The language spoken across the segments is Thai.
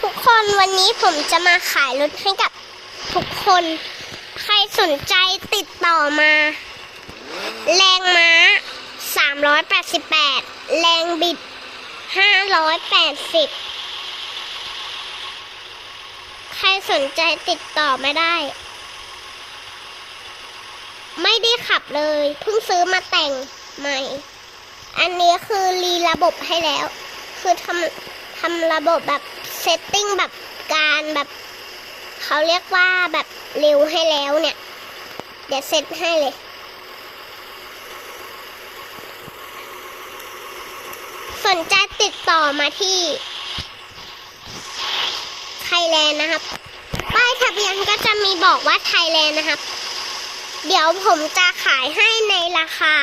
ทุกคนวันนี้ผมจะมาขายรถให้กับทุกคน ใครสนใจติดต่อมา แรงม้า 388 แรงบิด 580 ใครสนใจติดต่อมาได้ ไม่ได้ขับเลย เพิ่งซื้อมาแต่งใหม่ อันนี้คือรีระบบให้แล้ว คือทำทำระบบแบบ เซตติ้งแบบการแบบเขาเรียกว่าแบบเร็วให้แล้วเนี่ย เดี๋ยวเซตให้เลย สนใจติดต่อมาที่ไทยแลนด์นะครับ ป้ายทะเบียนก็จะมีบอกว่าไทยแลนด์นะครับ เดี๋ยวผมจะขายให้ในราคา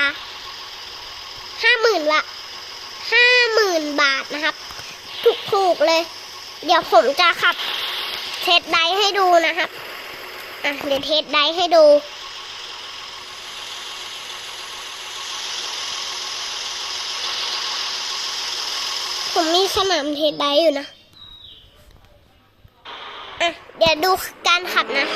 ห้าหมื่นละห้าหมื่นบาทนะครับ ถูกๆเลย เดี๋ยวผมจะขับ เทสไดให้ดูนะครับ อะ เดี๋ยวเทสไดให้ดูผมมีสนามเทสไดอยู่นะ อะ เดี๋ยวดูการขับนะ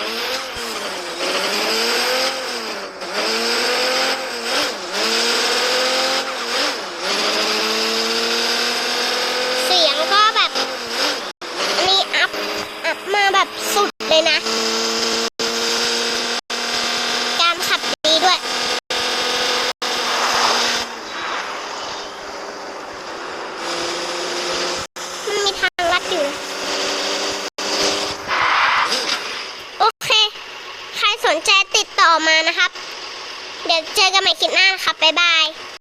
เสียงก็แบบมีอัพ อัพมาแบบสุดเลยนะ การขับดีด้วย มันมีทางลัดอยู่นะโอเค ใคร สนใจติดต่อมานะครับ เดี๋ยวเจอกันใหม่คลิปหน้านะครับบ๊ายบาย